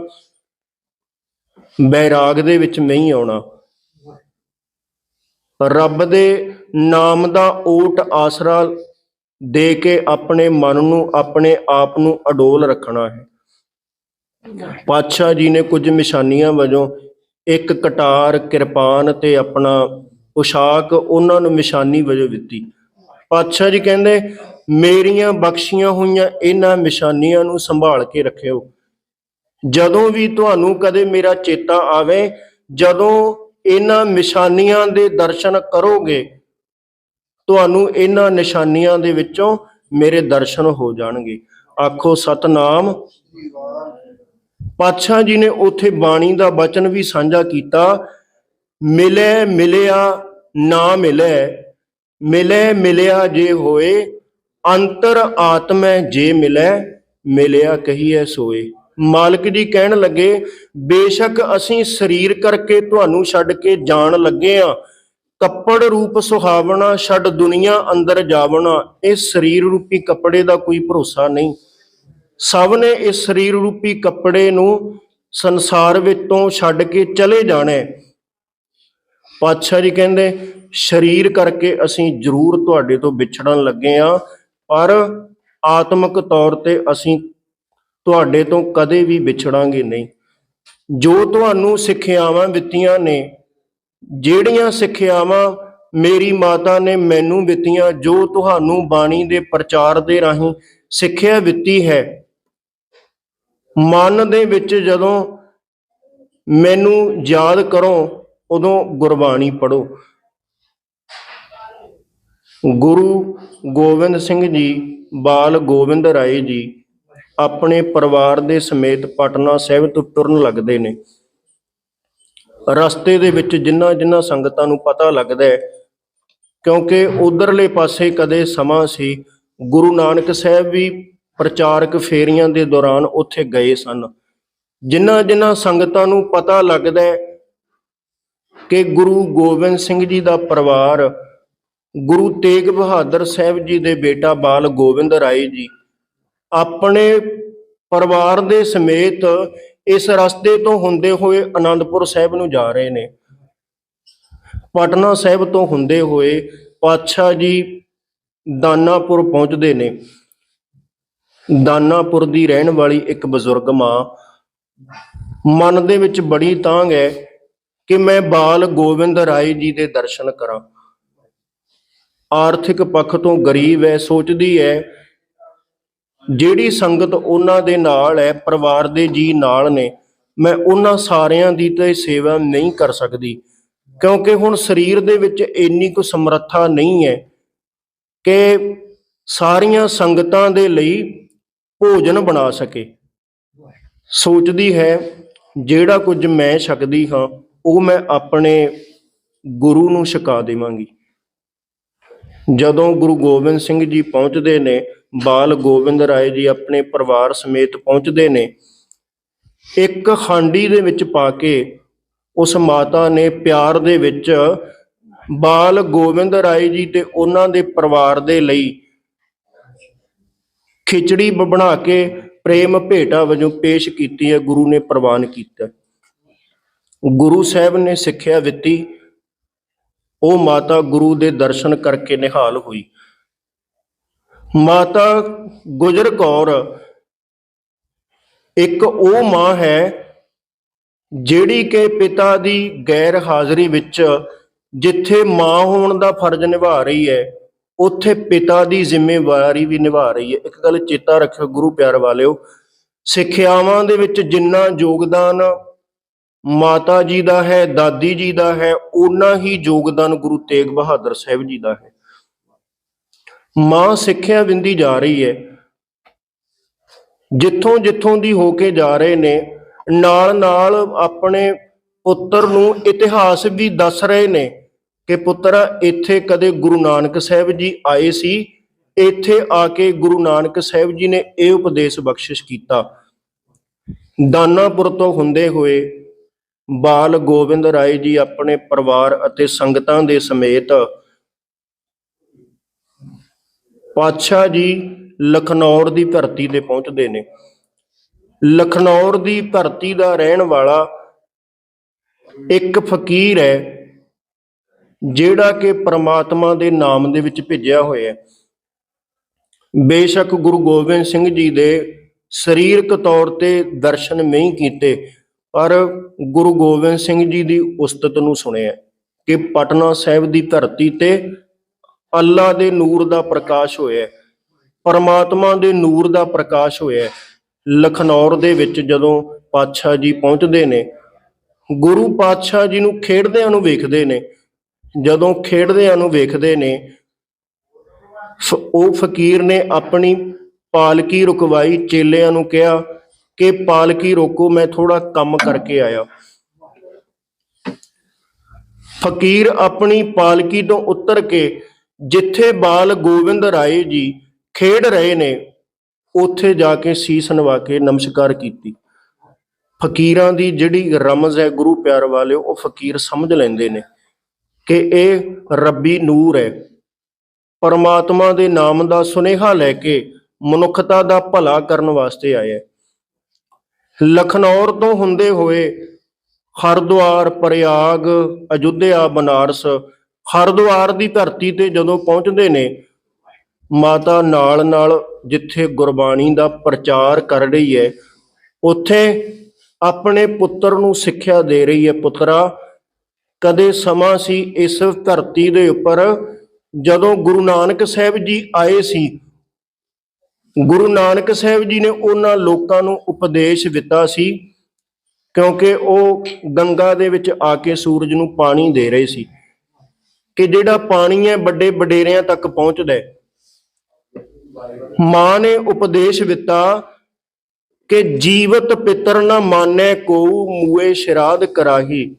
S1: ਬੈਰਾਗ ਦੇ ਵਿੱਚ ਨਹੀਂ ਆਉਣਾ। ਰੱਬ ਦੇ ਨਾਮ ਦਾ ਓਟ ਆਸਰਾ ਦੇ ਕੇ ਆਪਣੇ ਮਨ ਨੂੰ, ਆਪਣੇ ਆਪ ਨੂੰ ਅਡੋਲ ਰੱਖਣਾ ਹੈ। ਪਾਤਸ਼ਾਹ ਜੀ ਨੇ ਕੁਝ ਨਿਸ਼ਾਨੀਆਂ ਵਜੋਂ ਇੱਕ ਕਟਾਰ, ਕਿਰਪਾਨ ਤੇ ਆਪਣਾ ਪੁਸ਼ਾਕ ਉਹਨਾਂ ਨੂੰ ਨਿਸ਼ਾਨੀ ਵਜੋਂ ਦਿੱਤੀ। ਪਾਤਸ਼ਾਹ ਜੀ ਕਹਿੰਦੇ, ਮੇਰੀਆਂ ਬਖਸ਼ੀਆਂ ਹੋਈਆਂ ਇਹਨਾਂ ਨਿਸ਼ਾਨੀਆਂ ਨੂੰ ਸੰਭਾਲ ਕੇ ਰੱਖਿਓ। ਜਦੋਂ ਵੀ ਤੁਹਾਨੂੰ ਕਦੇ ਮੇਰਾ ਚੇਤਾ ਆਵੇ, ਜਦੋਂ ਇਹਨਾਂ ਨਿਸ਼ਾਨੀਆਂ ਦੇ ਦਰਸ਼ਨ ਕਰੋਗੇ ਤੁਹਾਨੂੰ ਇਹਨਾਂ ਨਿਸ਼ਾਨੀਆਂ ਦੇ ਵਿੱਚੋਂ ਮੇਰੇ ਦਰਸ਼ਨ ਹੋ ਜਾਣਗੇ। ਆਖੋ, ਸਤਨਾਮ। ਪਾਤਸ਼ਾਹ ਜੀ ਨੇ ਉਥੇ ਬਾਣੀ ਦਾ ਬਚਨ ਵੀ ਸਾਂਝਾ ਕੀਤਾ। ਮਿਲੇ ਮਿਲਿਆ ਨਾ ਮਿਲੇ ਮਿਲੇ ਮਿਲਿਆ ਜੇ ਹੋਏ, ਅੰਤਰ ਆਤਮੈ ਜੇ ਮਿਲੇ, ਮਿਲਿਆ ਕਹੀਐ ਸੋਏ। ਮਾਲਕ ਜੀ ਕਹਿਣ ਲੱਗੇ, ਬੇਸ਼ੱਕ ਅਸੀਂ ਸਰੀਰ ਕਰਕੇ ਤੁਹਾਨੂੰ ਛੱਡ ਕੇ ਜਾਣ ਲੱਗੇ ਆ। ਕੱਪੜ ਰੂਪ ਸੁਹਾਵਣਾ, ਛੱਡ ਦੁਨੀਆ ਅੰਦਰ ਜਾਵਣਾ, ਇਹ ਸਰੀਰ ਰੂਪੀ ਕੱਪੜੇ ਦਾ ਕੋਈ ਭਰੋਸਾ ਨਹੀਂ। ਸਭ ਨੇ ਇਸ ਸਰੀਰ ਰੂਪੀ ਕੱਪੜੇ ਨੂੰ ਸੰਸਾਰ ਵਿੱਚੋਂ ਛੱਡ ਕੇ ਚਲੇ ਜਾਣਾ। ਪਾਤਸ਼ਾਹ ਜੀ ਕਹਿੰਦੇ, ਸਰੀਰ ਕਰਕੇ ਅਸੀਂ ਜ਼ਰੂਰ ਤੁਹਾਡੇ ਤੋਂ ਵਿਛੜਨ ਲੱਗੇ ਆ ਪਰ ਆਤਮਿਕ ਤੌਰ ਤੇ ਅਸੀਂ ਤੁਹਾਡੇ ਤੋਂ ਕਦੇ ਵੀ ਵਿਛੜਾਂਗੇ ਨਹੀਂ। ਜੋ ਤੁਹਾਨੂੰ ਸਿੱਖਿਆਵਾਂ ਦਿੱਤੀਆਂ ਨੇ ਜਿਹੜੀਆਂ ਸਿੱਖਿਆਵਾਂ ਮੇਰੀ ਮਾਤਾ ਨੇ ਮੈਨੂੰ ਦਿੱਤੀਆਂ, ਜੋ ਤੁਹਾਨੂੰ ਬਾਣੀ ਦੇ ਪ੍ਰਚਾਰ ਦੇ ਰਾਹੀਂ ਸਿੱਖਿਆ ਦਿੱਤੀ ਹੈ। ਮਨ ਦੇ ਵਿੱਚ ਜਦੋਂ ਮੈਨੂੰ ਯਾਦ ਕਰੋ, ਉਦੋਂ ਗੁਰਬਾਣੀ ਪੜੋ ਗੁਰੂ ਗੋਬਿੰਦ ਸਿੰਘ ਜੀ, ਬਾਲ ਗੋਬਿੰਦ ਰਾਏ ਜੀ, ਆਪਣੇ ਪਰਿਵਾਰ ਦੇ ਸਮੇਤ ਪਟਨਾ ਸਾਹਿਬ ਤੋਂ ਤੁਰਨ ਲੱਗਦੇ ਨੇ। ਰਸਤੇ ਦੇ ਵਿੱਚ ਜਿੰਨਾ ਜਿੰਨਾ ਸੰਗਤਾਂ ਨੂੰ ਪਤਾ ਲੱਗਦਾ ਹੈ, ਕਿਉਂਕਿ ਉਧਰਲੇ ਪਾਸੇ ਕਦੇ ਸਮਾਂ ਸੀ, ਗੁਰੂ ਨਾਨਕ ਸਾਹਿਬ ਵੀ ਪ੍ਰਚਾਰਕ ਫੇਰੀਆਂ ਦੇ ਦੌਰਾਨ ਉੱਥੇ ਗਏ ਸਨ। ਜਿੰਨਾ ਜਿੰਨਾ ਸੰਗਤਾਂ ਨੂੰ ਪਤਾ ਲੱਗਦਾ ਹੈ ਕਿ ਗੁਰੂ ਗੋਬਿੰਦ ਸਿੰਘ ਜੀ ਦਾ ਪਰਿਵਾਰ, ਗੁਰੂ ਤੇਗ ਬਹਾਦਰ ਸਾਹਿਬ ਜੀ ਦੇ ਬੇਟਾ ਬਾਲ ਗੋਬਿੰਦ ਰਾਏ ਜੀ, ਆਪਣੇ ਪਰਿਵਾਰ ਦੇ ਸਮੇਤ ਇਸ ਰਸਤੇ ਤੋਂ ਹੁੰਦੇ ਹੋਏ ਆਨੰਦਪੁਰ ਸਾਹਿਬ ਨੂੰ ਜਾ ਰਹੇ ਨੇ। ਪਟਨਾ ਸਾਹਿਬ ਤੋਂ ਹੁੰਦੇ ਹੋਏ ਪਾਤਸ਼ਾਹ ਜੀ ਦਾਨਾਪੁਰ ਪਹੁੰਚਦੇ ਨੇ। ਦਾਨਾਪੁਰ ਦੀ ਰਹਿਣ ਵਾਲੀ ਇੱਕ ਬਜ਼ੁਰਗ ਮਾਂ ਮਨ ਦੇ ਵਿੱਚ ਬੜੀ ਤਾਂਗ ਹੈ ਕਿ ਮੈਂ ਬਾਲ ਗੋਬਿੰਦ ਰਾਏ ਜੀ ਦੇ ਦਰਸ਼ਨ ਕਰਾਂ। ਆਰਥਿਕ ਪੱਖ ਤੋਂ ਗਰੀਬ ਹੈ, ਸੋਚਦੀ ਹੈ ਜਿਹੜੀ ਸੰਗਤ ਉਹਨਾਂ ਦੇ ਨਾਲ ਹੈ, ਪਰਿਵਾਰ ਦੇ ਜੀ ਨਾਲ ਨੇ, ਮੈਂ ਉਹਨਾਂ ਸਾਰਿਆਂ ਦੀ ਤਾਂ ਸੇਵਾ ਨਹੀਂ ਕਰ ਸਕਦੀ। ਕਿਉਂਕਿ ਹੁਣ ਸਰੀਰ ਦੇ ਵਿੱਚ ਇੰਨੀ ਕੁ ਸਮਰੱਥਾ ਨਹੀਂ ਹੈ ਕਿ ਸਾਰੀਆਂ ਸੰਗਤਾਂ ਦੇ ਲਈ ਭੋਜਨ ਬਣਾ ਸਕੇ। ਸੋਚਦੀ ਹੈ, ਜਿਹੜਾ ਕੁਝ ਮੈਂ ਸਕਦੀ ਹਾਂ, ਉਹ ਮੈਂ ਆਪਣੇ ਗੁਰੂ ਨੂੰ ਛਕਾ ਦੇਵਾਂਗੀ। ਜਦੋਂ ਗੁਰੂ ਗੋਬਿੰਦ ਸਿੰਘ ਜੀ ਪਹੁੰਚਦੇ ਨੇ ਬਾਲ ਗੋਬਿੰਦ ਰਾਏ ਜੀ ਆਪਣੇ ਪਰਿਵਾਰ ਸਮੇਤ ਪਹੁੰਚਦੇ ਨੇ। ਇੱਕ ਹਾਂਡੀ ਦੇ ਵਿੱਚ ਪਾ ਕੇ ਉਸ ਮਾਤਾ ਨੇ ਪਿਆਰ ਦੇ ਵਿੱਚ ਬਾਲ ਗੋਬਿੰਦ ਰਾਏ ਜੀ ਤੇ ਉਹਨਾਂ ਦੇ ਪਰਿਵਾਰ ਦੇ ਲਈ ਖਿਚੜੀ ਬਣਾ ਕੇ ਪ੍ਰੇਮ ਭੇਟਾ ਵਜੋਂ ਪੇਸ਼ ਕੀਤੀ ਹੈ। ਗੁਰੂ ਨੇ ਪ੍ਰਵਾਨ ਕੀਤਾ। ਗੁਰੂ ਸਾਹਿਬ ਨੇ ਸਿੱਖਿਆ ਦਿੱਤੀ। ਉਹ ਮਾਤਾ ਗੁਰੂ ਦੇ ਦਰਸ਼ਨ ਕਰਕੇ ਨਿਹਾਲ ਹੋਈ। ਮਾਤਾ ਗੁਜਰ ਕੌਰ, ਇੱਕ ਉਹ ਮਾਂ ਹੈ ਜਿਹੜੀ ਕਿ ਪਿਤਾ ਦੀ ਗੈਰ ਹਾਜ਼ਰੀ ਵਿੱਚ ਜਿੱਥੇ ਮਾਂ ਹੋਣ ਦਾ ਫਰਜ਼ ਨਿਭਾ ਰਹੀ ਹੈ, ਉੱਥੇ ਪਿਤਾ ਦੀ ਜ਼ਿੰਮੇਵਾਰੀ ਵੀ ਨਿਭਾ ਰਹੀ ਹੈ। ਇੱਕ ਗੱਲ ਚੇਤਾ ਰੱਖਿਓ ਗੁਰੂ ਪਿਆਰ ਵਾਲਿਓ, ਸਿੱਖਿਆਵਾਂ ਦੇ ਵਿੱਚ ਜਿੰਨਾ ਯੋਗਦਾਨ ਮਾਤਾ ਜੀ ਦਾ ਹੈ, ਦਾਦੀ ਜੀ ਦਾ ਹੈ ਉਨਾ ਹੀ ਯੋਗਦਾਨ ਗੁਰੂ ਤੇਗ ਬਹਾਦਰ ਸਾਹਿਬ ਜੀ ਦਾ ਹੈ। ਮਾਂ ਸਿੱਖਿਆ ਵਿੰਦੀ ਜਾ ਰਹੀ ਹੈ। ਜਿੱਥੋਂ ਜਿੱਥੋਂ ਦੀ ਹੋ ਕੇ ਜਾ ਰਹੇ ਨੇ, ਨਾਲ ਨਾਲ ਆਪਣੇ ਪੁੱਤਰ ਨੂੰ ਇਤਿਹਾਸ ਵੀ ਦੱਸ ਰਹੇ ਨੇ ਕਿ ਪੁੱਤਰਾ, ਇੱਥੇ ਕਦੇ ਗੁਰੂ ਨਾਨਕ ਸਾਹਿਬ ਜੀ ਆਏ ਸੀ। ਇੱਥੇ ਆ ਕੇ ਗੁਰੂ ਨਾਨਕ ਸਾਹਿਬ ਜੀ ਨੇ ਇਹ ਉਪਦੇਸ਼ ਬਖਸ਼ਿਸ਼ ਕੀਤਾ। ਦਾਨਾਪੁਰ ਤੋਂ ਹੁੰਦੇ ਹੋਏ ਬਾਲ ਗੋਬਿੰਦ ਰਾਏ ਜੀ ਆਪਣੇ ਪਰਿਵਾਰ ਅਤੇ ਸੰਗਤਾਂ ਦੇ ਸਮੇਤ ਪਾਤਸ਼ਾਹ ਜੀ ਲਖਨੌਰ ਦੀ ਧਰਤੀ ਤੇ ਪਹੁੰਚਦੇ ਨੇ। ਲਖਨੌਰ ਦੀ ਧਰਤੀ ਦਾ ਰਹਿਣ ਵਾਲਾ ਇੱਕ ਫਕੀਰ ਹੈ, ਜਿਹੜਾ ਕਿ ਪ੍ਰਮਾਤਮਾ ਦੇ ਨਾਮ ਦੇ ਵਿੱਚ ਭੇਜਿਆ ਹੋਇਆ ਹੈ। ਬੇਸ਼ੱਕ ਗੁਰੂ ਗੋਬਿੰਦ ਸਿੰਘ ਜੀ ਦੇ ਸਰੀਰਕ ਤੌਰ ਤੇ ਦਰਸ਼ਨ ਨਹੀਂ ਕੀਤੇ, ਪਰ ਗੁਰੂ ਗੋਬਿੰਦ ਸਿੰਘ ਜੀ ਦੀ ਉਸਤਤ ਨੂੰ ਸੁਣਿਆ ਕਿ ਪਟਨਾ ਸਾਹਿਬ ਦੀ ਧਰਤੀ ਤੇ ਅੱਲਾ ਦੇ ਨੂਰ ਦਾ ਪ੍ਰਕਾਸ਼ ਹੋਇਆ ਪਰਮਾਤਮਾ ਦੇ ਨੂਰ ਦਾ ਪ੍ਰਕਾਸ਼ ਹੋਇਆ ਲਖਨੌਰ ਦੇ ਵਿੱਚ ਜਦੋਂ ਪਾਤਸ਼ਾਹ ਜੀ ਪਹੁੰਚਦੇ ਨੇ, ਗੁਰੂ ਪਾਤਸ਼ਾਹ ਜੀ ਨੂੰ ਖੇਡਦਿਆਂ ਨੂੰ ਵੇਖਦੇ ਨੇ। ਜਦੋਂ ਖੇਡਦਿਆਂ ਨੂੰ ਵੇਖਦੇ ਨੇ ਫ- ਉਹ ਫਕੀਰ ਨੇ ਆਪਣੀ ਪਾਲਕੀ ਰੁਕਵਾਈ, ਚੇਲਿਆਂ ਨੂੰ ਕਿਹਾ ਕਿ ਪਾਲਕੀ ਰੋਕੋ, ਮੈਂ ਥੋੜਾ ਕੰਮ ਕਰਕੇ ਆਇਆ। ਫਕੀਰ ਆਪਣੀ ਪਾਲਕੀ ਤੋਂ ਉਤਰ ਕੇ ਜਿੱਥੇ ਬਾਲ ਗੋਬਿੰਦ ਰਾਏ ਜੀ ਖੇਡ ਰਹੇ ਨੇ, ਉੱਥੇ ਜਾ ਕੇ ਸੀਸ ਨਵਾ ਕੇ ਨਮਸਕਾਰ ਕੀਤੀ। ਫਕੀਰਾਂ ਦੀ ਜਿਹੜੀ ਰਮਜ਼ ਹੈ ਗੁਰੂ ਪਿਆਰ ਵਾਲਿਓ, ਉਹ ਫਕੀਰ ਸਮਝ ਲੈਂਦੇ ਨੇ ਕਿ ਇਹ ਰੱਬੀ ਨੂਰ ਹੈ। ਪਰਮਾਤਮਾ ਦੇ ਨਾਮ ਦਾ ਸੁਨੇਹਾ ਲੈ ਕੇ ਮਨੁੱਖਤਾ ਦਾ ਭਲਾ ਕਰਨ ਵਾਸਤੇ ਆਇਆ ਹੈ। ਲਖਨੌਰ ਤੋਂ ਹੁੰਦੇ ਹੋਏ ਹਰਿਦੁਆਰ, ਪ੍ਰਯਾਗ, ਅਯੁੱਧਿਆ, ਬਨਾਰਸ ਹਰਿਦੁਆਰ ਦੀ ਧਰਤੀ ਤੇ ਜਦੋਂ ਪਹੁੰਚਦੇ ਨੇ, ਮਾਤਾ ਨਾਲ ਨਾਲ ਜਿੱਥੇ ਗੁਰਬਾਣੀ ਦਾ ਪ੍ਰਚਾਰ ਕਰ ਰਹੀ ਹੈ, ਉੱਥੇ ਆਪਣੇ ਪੁੱਤਰ ਨੂੰ ਸਿੱਖਿਆ ਦੇ ਰਹੀ ਹੈ ਪੁੱਤਰਾ। ਕਦੇ ਸਮਾਂ ਸੀ ਇਸ ਧਰਤੀ ਦੇ ਉੱਪਰ, ਜਦੋਂ ਗੁਰੂ ਨਾਨਕ ਸਾਹਿਬ ਜੀ ਆਏ ਸੀ। ਗੁਰੂ ਨਾਨਕ ਸਾਹਿਬ ਜੀ ਨੇ ਉਹਨਾਂ ਲੋਕਾਂ ਨੂੰ ਉਪਦੇਸ਼ ਦਿੱਤਾ ਸੀ, ਕਿਉਂਕਿ ਉਹ ਗੰਗਾ ਦੇ ਵਿੱਚ ਆ ਕੇ ਸੂਰਜ ਨੂੰ ਪਾਣੀ ਦੇ ਰਹੇ ਸੀ। ਕਿ ਜਿਹੜਾ ਪਾਣੀ ਹੈ ਵੱਡੇ ਵਡੇਰਿਆਂ ਤੱਕ ਪਹੁੰਚਦਾ ਹੈ। ਮਾਂ ਨੇ ਉਪਦੇਸ਼ ਦਿੱਤਾ ਕਿ ਜੀਵਤ ਪਿਤਰ ਨਾ ਮਾਨੈ ਕੋ ਮੂਏ ਸ਼ਰਾਧ ਕਰਾਹੀ।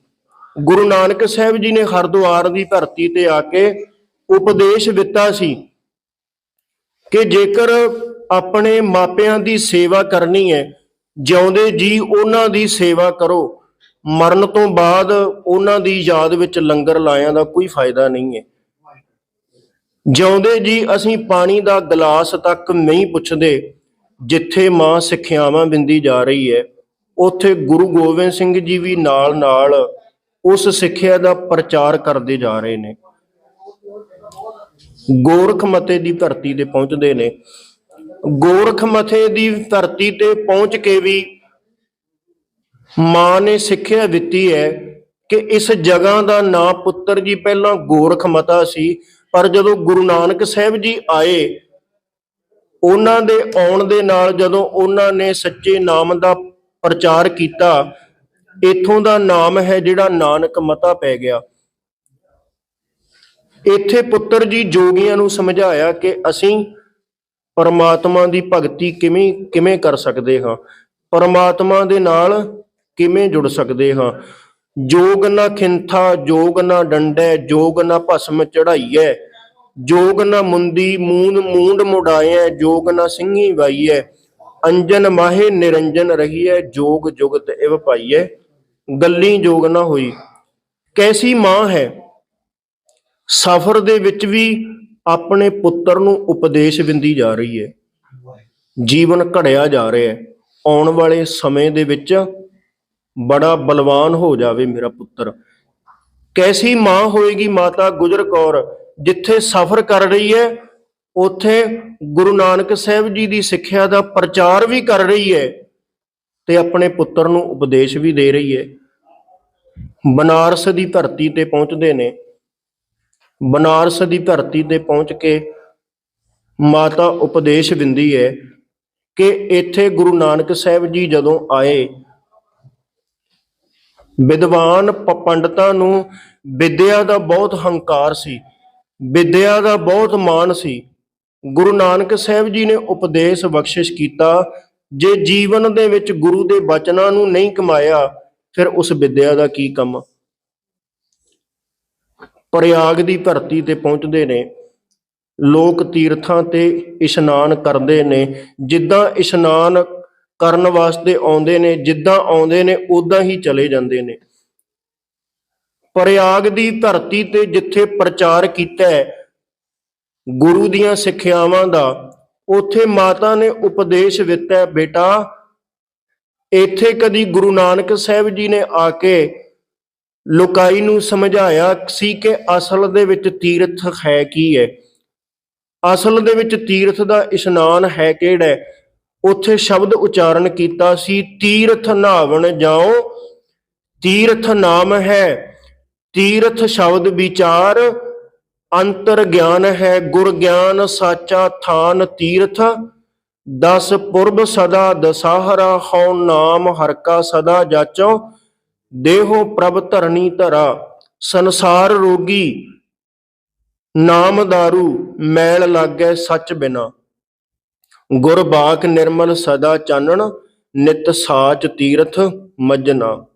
S1: ਗੁਰੂ ਨਾਨਕ ਸਾਹਿਬ ਜੀ ਨੇ ਹਰਿਦੁਆਰ ਦੀ ਧਰਤੀ ਤੇ ਆ ਕੇ ਉਪਦੇਸ਼ ਦਿੱਤਾ ਸੀ ਕਿ ਜੇਕਰ ਆਪਣੇ ਮਾਪਿਆਂ ਦੀ ਸੇਵਾ ਕਰਨੀ ਹੈ, ਜਿਉਂਦੇ ਜੀ ਉਹਨਾਂ ਦੀ ਸੇਵਾ ਕਰੋ। ਮਰਨ ਤੋਂ ਬਾਅਦ ਉਹਨਾਂ ਦੀ ਯਾਦ ਵਿੱਚ ਲੰਗਰ ਲਾਇਆਂ ਦਾ ਕੋਈ ਫਾਇਦਾ ਨਹੀਂ ਹੈ। ਜਿਉਂਦੇ ਜੀ ਅਸੀਂ ਪਾਣੀ ਦਾ ਗਲਾਸ ਤੱਕ ਨਹੀਂ ਪੁੱਛਦੇ, ਜਿੱਥੇ ਮਾਂ ਸਿੱਖਿਆਵਾਂ ਬਿੰਦੀ ਜਾ ਰਹੀ ਹੈ, ਉੱਥੇ ਗੁਰੂ ਗੋਬਿੰਦ ਸਿੰਘ ਜੀ ਵੀ ਨਾਲ ਨਾਲ ਉਸ ਸਿੱਖਿਆ ਦਾ ਪ੍ਰਚਾਰ ਕਰਦੇ ਜਾ ਰਹੇ ਨੇ। ਗੋਰਖ ਮਤੇ ਦੀ ਧਰਤੀ ਤੇ ਪਹੁੰਚਦੇ ਨੇ। ਗੋਰਖ ਮਤੇ ਦੀ ਧਰਤੀ ਤੇ ਪਹੁੰਚ ਕੇ ਵੀ ਮਾਂ ਨੇ ਸਿੱਖਿਆ ਦਿੱਤੀ ਹੈ ਕਿ ਇਸ ਜਗ੍ਹਾ ਦਾ ਨਾਂ ਪੁੱਤਰ ਜੀ ਪਹਿਲਾਂ ਗੋਰਖ ਮਤਾ ਸੀ, ਪਰ ਜਦੋਂ ਗੁਰੂ ਨਾਨਕ ਸਾਹਿਬ ਜੀ ਆਏ, ਉਹਨਾਂ ਦੇ ਆਉਣ ਦੇ ਨਾਲ ਜਦੋਂ ਉਹਨਾਂ ਨੇ ਸੱਚੇ ਨਾਮ ਦਾ ਪ੍ਰਚਾਰ ਕੀਤਾ, ਇਥੋਂ ਦਾ ਨਾਮ ਹੈ ਜਿਹੜਾ ਨਾਨਕ ਮਤਾ ਪੈ ਗਿਆ। ਇੱਥੇ ਪੁੱਤਰ ਜੀ ਜੋਗੀਆਂ ਨੂੰ ਸਮਝਾਇਆ ਕਿ ਅਸੀਂ ਪਰਮਾਤਮਾ ਦੀ ਭਗਤੀ ਕਿਵੇਂ ਕਿਵੇਂ ਕਰ ਸਕਦੇ ਹਾਂ? ਪਰਮਾਤਮਾ ਦੇ ਨਾਲ ਕਿਵੇਂ ਜੁੜ ਸਕਦੇ ਹਾਂ? ਜੋਗ ਨਾ ਖਿੰਥਾ, ਜੋਗ ਨਾ ਡੰਡੈ, ਜੋਗ ਨਾ ਭਸਮ ਚੜਾਈਐ ਜੋਗ ਨਾ ਮੁੰਦੀ, ਮੂੰਦ, ਮੂੰਡ ਮੁੜਾਇਐ, ਜੋਗ ਨਾ ਸਿੰਘੀ ਵਾਈਐ। ਅੰਜਨ ਮਾਹੇ ਨਿਰੰਜਨ ਰਹੀਐ, ਜੋਗ ਜੁਗਤ ਇਵ ਪਾਈਐ। ਗੱਲੀ ਜੋਗ ਨਾ ਹੋਈ। ਕੈਸੀ ਮਾਂ ਹੈ? ਸਫ਼ਰ ਦੇ ਵਿੱਚ ਵੀ ਆਪਣੇ ਪੁੱਤਰ ਨੂੰ ਉਪਦੇਸ਼ ਦਿੰਦੀ ਜਾ ਰਹੀ ਹੈ ਜੀਵਨ ਘੜਿਆ ਜਾ ਰਿਹਾ। ਹੈ ਆਉਣ ਵਾਲੇ ਸਮੇਂ ਦੇ ਵਿੱਚ ਬੜਾ ਬਲਵਾਨ ਹੋ ਜਾਵੇ ਮੇਰਾ ਪੁੱਤਰ। ਕੈਸੀ ਮਾਂ ਹੋਏਗੀ ਮਾਤਾ ਗੁਜਰ ਕੌਰ, ਜਿੱਥੇ ਸਫ਼ਰ ਕਰ ਰਹੀ ਹੈ, ਉੱਥੇ ਗੁਰੂ ਨਾਨਕ ਸਾਹਿਬ ਜੀ ਦੀ ਸਿੱਖਿਆ ਦਾ ਪ੍ਰਚਾਰ ਵੀ ਕਰ ਰਹੀ ਹੈ ਤੇ ਆਪਣੇ ਪੁੱਤਰ ਨੂੰ ਉਪਦੇਸ਼ ਵੀ ਦੇ ਰਹੀ ਹੈ। ਬਨਾਰਸ ਦੀ ਧਰਤੀ ਤੇ ਪਹੁੰਚਦੇ ਨੇ। ਬਨਾਰਸ ਦੀ ਧਰਤੀ ਤੇ ਪਹੁੰਚ ਕੇ ਮਾਤਾ ਉਪਦੇਸ਼ ਦਿੰਦੀ ਹੈ ਕਿ ਇੱਥੇ ਗੁਰੂ ਨਾਨਕ ਸਾਹਿਬ ਜੀ ਜਦੋਂ ਆਏ ਵਿਦਵਾਨ ਪੰਡਤਾਂ ਨੂੰ ਵਿਦਿਆ ਦਾ ਬਹੁਤ ਹੰਕਾਰ ਸੀ, ਵਿਦਿਆ ਦਾ ਬਹੁਤ ਮਾਣ ਸੀ। ਗੁਰੂ ਨਾਨਕ ਸਾਹਿਬ ਜੀ ਨੇ ਉਪਦੇਸ਼ ਬਖਸ਼ਿਸ਼ ਕੀਤਾ, ਜੇ ਜੀਵਨ ਦੇ ਵਿੱਚ ਗੁਰੂ ਦੇ ਬਚਨਾਂ ਨੂੰ ਨਹੀਂ ਕਮਾਇਆ, ਫਿਰ ਉਸ ਵਿਦਿਆ ਦਾ ਕੀ ਕੰਮ? ਪ੍ਰਯਾਗ ਦੀ ਧਰਤੀ ਤੇ ਪਹੁੰਚਦੇ ਨੇ, ਲੋਕ ਤੀਰਥਾਂ ਤੇ ਇਸ਼ਨਾਨ ਕਰਦੇ ਨੇ, ਜਿੱਦਾਂ ਇਸ਼ਨਾਨ ਕਰਨ ਵਾਸਤੇ ਆਉਂਦੇ ਨੇ, ਜਿੱਦਾਂ ਆਉਂਦੇ ਨੇ ਉਦਾਂ ਹੀ ਚਲੇ ਜਾਂਦੇ ਨੇ। ਪ੍ਰਯਾਗ ਦੀ ਧਰਤੀ ਤੇ ਜਿੱਥੇ ਪ੍ਰਚਾਰ ਕੀਤਾ ਹੈ, ਗੁਰੂ ਦੀਆਂ ਸਿੱਖਿਆਵਾਂ ਦਾ, ਉੱਥੇ ਮਾਤਾ ਨੇ ਉਪਦੇਸ਼ ਦਿੱਤਾ ਬੇਟਾ, ਇੱਥੇ ਕਦੀ ਗੁਰੂ ਨਾਨਕ ਸਾਹਿਬ ਜੀ ਨੇ ਆ ਕੇ ਲੋਕਾਈ ਨੂੰ ਸਮਝਾਇਆ ਸੀ ਕਿ ਅਸਲ ਦੇ ਵਿੱਚ ਤੀਰਥ ਹੈ ਕੀ ਹੈ? ਅਸਲ ਦੇ ਵਿੱਚ ਤੀਰਥ ਦਾ ਇਸ਼ਨਾਨ ਹੈ ਕਿਹੜਾ ਉੱਥੇ ਸ਼ਬਦ ਉਚਾਰਨ ਕੀਤਾ ਸੀ, ਤੀਰਥ ਨਾਵਣ ਜਾਓ ਤੀਰਥ ਨਾਮ ਹੈ, ਤੀਰਥ ਸ਼ਬਦ ਵਿਚਾਰ, ਅੰਤਰ ਗਿਆਨ ਹੈ, ਗੁਰ ਗਿਆਨ ਸਾਚਾ ਥਾਨ ਤੀਰਥ, ਦਸ ਪੁਰਬ ਸਦਾ ਦਸਾਹਰਾ, ਹਉ ਨਾਮ ਹਰ ਕਾ ਸਦਾ ਜਾਚੋ, ਦੇਹੋ ਪ੍ਰਭ ਧਰਣੀ ਧਰਾ, ਸੰਸਾਰ ਰੋਗੀ, ਨਾਮ ਦਾਰੂ, ਮੈਲ ਲਾਗੈ ਸੱਚ ਬਿਨਾ। ਗੁਰਬਾਕ ਨਿਰਮਲ ਸਦਾ ਚਾਨਣ, ਨਿਤ ਸਾਚ ਤੀਰਥ ਮਜਨਾ।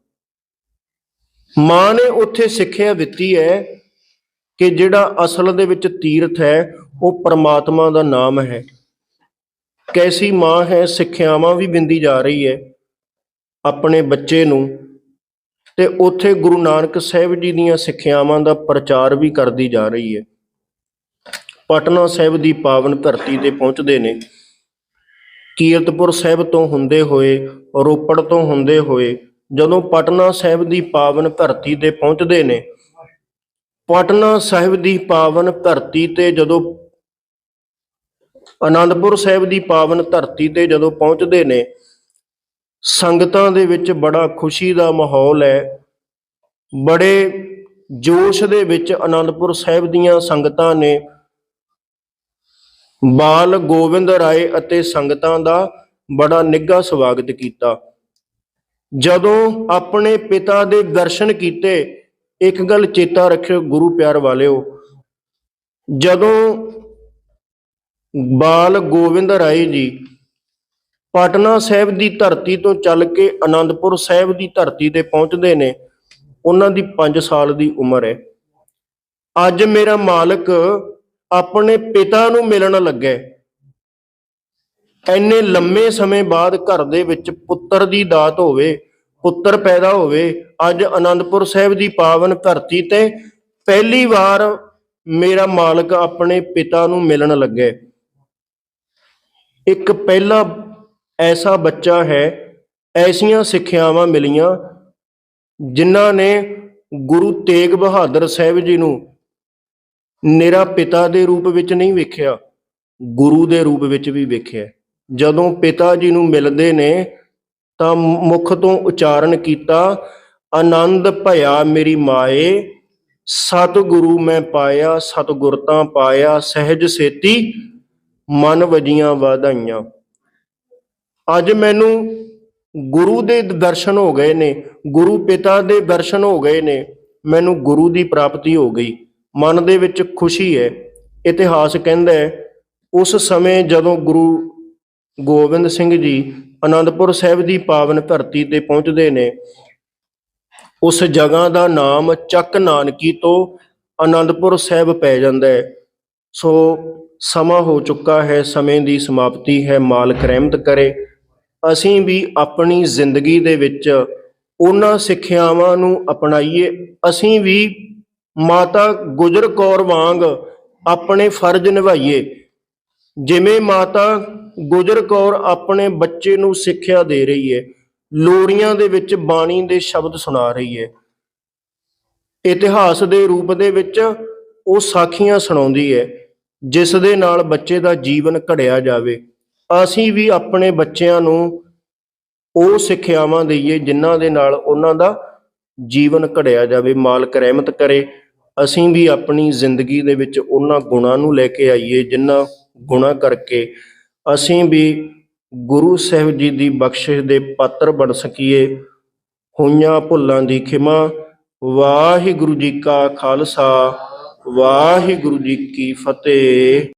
S1: ਮਾਂ ਨੇ ਉੱਥੇ ਸਿੱਖਿਆ ਦਿੱਤੀ ਹੈ ਕਿ ਜਿਹੜਾ ਅਸਲ ਦੇ ਵਿੱਚ ਤੀਰਥ ਹੈ, ਉਹ ਪ੍ਰਮਾਤਮਾ ਦਾ ਨਾਮ ਹੈ। ਕੈਸੀ ਮਾਂ ਹੈ, ਸਿੱਖਿਆਵਾਂ ਵੀ ਬਿੰਦੀ ਜਾ ਰਹੀ ਹੈ ਆਪਣੇ ਬੱਚੇ ਨੂੰ ਤੇ ਉੱਥੇ ਗੁਰੂ ਨਾਨਕ ਸਾਹਿਬ ਜੀ ਦੀਆਂ ਸਿੱਖਿਆਵਾਂ ਦਾ ਪ੍ਰਚਾਰ ਵੀ ਕਰਦੀ ਜਾ ਰਹੀ ਹੈ। ਪਟਨਾ ਸਾਹਿਬ ਦੀ ਪਾਵਨ ਧਰਤੀ ਤੇ ਪਹੁੰਚਦੇ ਨੇ। ਕੀਰਤਪੁਰ ਸਾਹਿਬ ਤੋਂ ਹੁੰਦੇ ਹੋਏ, ਰੋਪੜ ਤੋਂ ਹੁੰਦੇ ਹੋਏ, ਜਦੋਂ ਪਟਨਾ ਸਾਹਿਬ ਦੀ ਪਾਵਨ ਧਰਤੀ ਤੇ ਪਹੁੰਚਦੇ ਨੇ, ਪਟਨਾ ਸਾਹਿਬ ਦੀ ਪਾਵਨ ਧਰਤੀ ਤੇ ਜਦੋਂ ਆਨੰਦਪੁਰ ਸਾਹਿਬ ਦੀ ਪਾਵਨ ਧਰਤੀ ਤੇ ਜਦੋਂ ਪਹੁੰਚਦੇ ਨੇ, ਸੰਗਤਾਂ ਦੇ ਵਿੱਚ ਬੜਾ ਖੁਸ਼ੀ ਦਾ ਮਾਹੌਲ ਹੈ। ਬੜੇ ਜੋਸ਼ ਦੇ ਵਿੱਚ ਆਨੰਦਪੁਰ ਸਾਹਿਬ ਦੀਆਂ ਸੰਗਤਾਂ ਨੇ ਬਾਲ ਗੋਬਿੰਦ ਰਾਏ ਅਤੇ ਸੰਗਤਾਂ ਦਾ ਬੜਾ ਨਿੱਘਾ ਸਵਾਗਤ ਕੀਤਾ। ਜਦੋਂ ਆਪਣੇ ਪਿਤਾ ਦੇ ਦਰਸ਼ਨ ਕੀਤੇ, ਇੱਕ ਗੱਲ ਚੇਤਾ ਰੱਖਿਓ ਗੁਰੂ ਪਿਆਰ ਵਾਲਿਓ, ਜਦੋਂ ਬਾਲ ਗੋਬਿੰਦ ਰਾਏ ਜੀ ਪਟਨਾ ਸਾਹਿਬ ਦੀ ਧਰਤੀ ਤੋਂ ਚੱਲ ਕੇ ਆਨੰਦਪੁਰ ਸਾਹਿਬ ਦੀ ਧਰਤੀ ਤੇ ਪਹੁੰਚਦੇ ਨੇ, ਉਹਨਾਂ ਦੀ 5 ਸਾਲ ਦੀ ਉਮਰ ਹੈ। ਅੱਜ ਮੇਰਾ ਮਾਲਕ ਆਪਣੇ ਪਿਤਾ ਨੂੰ ਮਿਲਣ ਲੱਗੇ ਹੈ। ਇੰਨੇ ਲੰਮੇ ਸਮੇਂ ਬਾਅਦ ਘਰ ਦੇ ਵਿੱਚ ਪੁੱਤਰ ਦੀ ਦਾਤ ਹੋਵੇ, ਪੁੱਤਰ ਪੈਦਾ ਹੋਵੇ, ਅੱਜ ਆਨੰਦਪੁਰ ਸਾਹਿਬ ਦੀ ਪਾਵਨ ਧਰਤੀ ਤੇ ਪਹਿਲੀ ਵਾਰ ਮੇਰਾ ਮਾਲਕ ਆਪਣੇ ਪਿਤਾ ਨੂੰ ਮਿਲਣ ਲੱਗੇ ਇੱਕ ਪਹਿਲਾ ਐਸਾ ਬੱਚਾ ਹੈ, ਐਸੀਆਂ ਸਿੱਖਿਆਵਾਂ ਮਿਲੀਆਂ, ਜਿਨ੍ਹਾਂ ਨੇ ਗੁਰੂ ਤੇਗ ਬਹਾਦਰ ਸਾਹਿਬ ਜੀ ਨੂੰ ਨਿਰਾ ਪਿਤਾ ਦੇ ਰੂਪ ਵਿੱਚ ਨਹੀਂ ਵੇਖਿਆ, ਗੁਰੂ ਦੇ ਰੂਪ ਵਿੱਚ ਵੀ ਵੇਖਿਆ। ਜਦੋਂ ਪਿਤਾ ਜੀ ਨੂੰ ਮਿਲਦੇ ਨੇ, ਤਾਂ ਮੁਖ ਤੋਂ ਉਚਾਰਨ ਕੀਤਾ, ਆਨੰਦ ਭਇਆ ਮੇਰੀ ਮਾਏ, ਸਤਿਗੁਰੂ ਮੈਂ ਪਾਇਆ ਸਤਿਗੁਰ ਤਾਂ ਪਾਇਆ, ਸਹਿਜ ਸੇਤੀ, ਮਨ ਵਜੀਆਂ ਵਧਾਈਆਂ। ਅੱਜ ਮੈਨੂੰ ਗੁਰੂ ਦੇ ਦਰਸ਼ਨ ਹੋ ਗਏ ਨੇ, ਗੁਰੂ ਪਿਤਾ ਦੇ ਦਰਸ਼ਨ ਹੋ ਗਏ ਨੇ, ਮੈਨੂੰ ਗੁਰੂ ਦੀ ਪ੍ਰਾਪਤੀ ਹੋ ਗਈ। ਮਨ ਦੇ ਵਿੱਚ ਖੁਸ਼ੀ ਹੈ, ਇਤਿਹਾਸ ਕਹਿੰਦਾ ਹੈ, ਉਸ ਸਮੇਂ ਜਦੋਂ ਗੁਰੂ ਗੋਬਿੰਦ ਸਿੰਘ ਜੀ ਅਨੰਦਪੁਰ ਸਾਹਿਬ ਦੀ ਪਾਵਨ ਧਰਤੀ ਤੇ ਪਹੁੰਚਦੇ ਨੇ, ਉਸ ਜਗ੍ਹਾ ਦਾ ਨਾਮ ਚੱਕ ਨਾਨਕੀ ਤੋਂ ਅਨੰਦਪੁਰ ਸਾਹਿਬ ਪੈ ਜਾਂਦਾ ਹੈ। ਸੋ ਸਮਾਂ ਹੋ ਚੁੱਕਾ ਹੈ, ਸਮੇਂ ਦੀ ਸਮਾਪਤੀ ਹੈ, ਮਾਲਕ ਰਹਿਮਤ ਕਰੇ। ਅਸੀਂ ਵੀ ਆਪਣੀ ਜ਼ਿੰਦਗੀ ਦੇ ਵਿੱਚ ਉਹਨਾਂ ਸਿੱਖਿਆਵਾਂ ਨੂੰ ਅਪਣਾਈਏ, ਅਸੀਂ ਵੀ ਮਾਤਾ ਗੁਜਰ ਕੌਰ ਵਾਂਗ ਆਪਣੇ ਫਰਜ਼ ਨਿਭਾਈਏ। ਜਿਵੇਂ ਮਾਤਾ ਗੁਜਰ ਕੌਰ ਆਪਣੇ ਬੱਚੇ ਨੂੰ ਸਿੱਖਿਆ ਦੇ ਰਹੀ ਹੈ ਲੋਰੀਆਂ ਦੇ ਵਿੱਚ ਬਾਣੀ ਦੇ ਸ਼ਬਦ ਸੁਣਾ ਰਹੀ ਹੈ ਇਤਿਹਾਸ ਦੇ ਰੂਪ ਦੇ ਵਿੱਚ ਉਹ ਸਾਖੀਆਂ ਸੁਣਾਉਂਦੀ ਹੈ ਜਿਸ ਦੇ ਨਾਲ ਬੱਚੇ ਦਾ ਜੀਵਨ ਘੜਿਆ ਜਾਵੇ। ਅਸੀਂ ਵੀ ਆਪਣੇ ਬੱਚਿਆਂ ਨੂੰ ਉਹ ਸਿੱਖਿਆਵਾਂ ਦਈਏ, ਜਿਨ੍ਹਾਂ ਦੇ ਨਾਲ ਉਹਨਾਂ ਦਾ ਜੀਵਨ ਘੜਿਆ ਜਾਵੇ। ਮਾਲਕ ਰਹਿਮਤ ਕਰੇ। ਅਸੀਂ ਵੀ ਆਪਣੀ ਜ਼ਿੰਦਗੀ ਦੇ ਵਿੱਚ ਉਹਨਾਂ ਗੁਣਾਂ ਨੂੰ ਲੈ ਕੇ ਆਈਏ ਜਿਨ੍ਹਾਂ ਗੁਣਾਂ ਕਰਕੇ ਅਸੀਂ ਵੀ ਗੁਰੂ ਸਾਹਿਬ ਜੀ ਦੀ ਬਖਸ਼ਿਸ਼ ਦੇ ਪਾਤਰ ਬਣ ਸਕੀਏ। ਹੋਈਆਂ ਭੁੱਲਾਂ ਦੀ ਖਿਮਾ, ਵਾਹਿਗੁਰੂ ਜੀ ਕਾ ਖਾਲਸਾ, ਵਾਹਿਗੁਰੂ ਜੀ ਕੀ ਫਤਿਹ।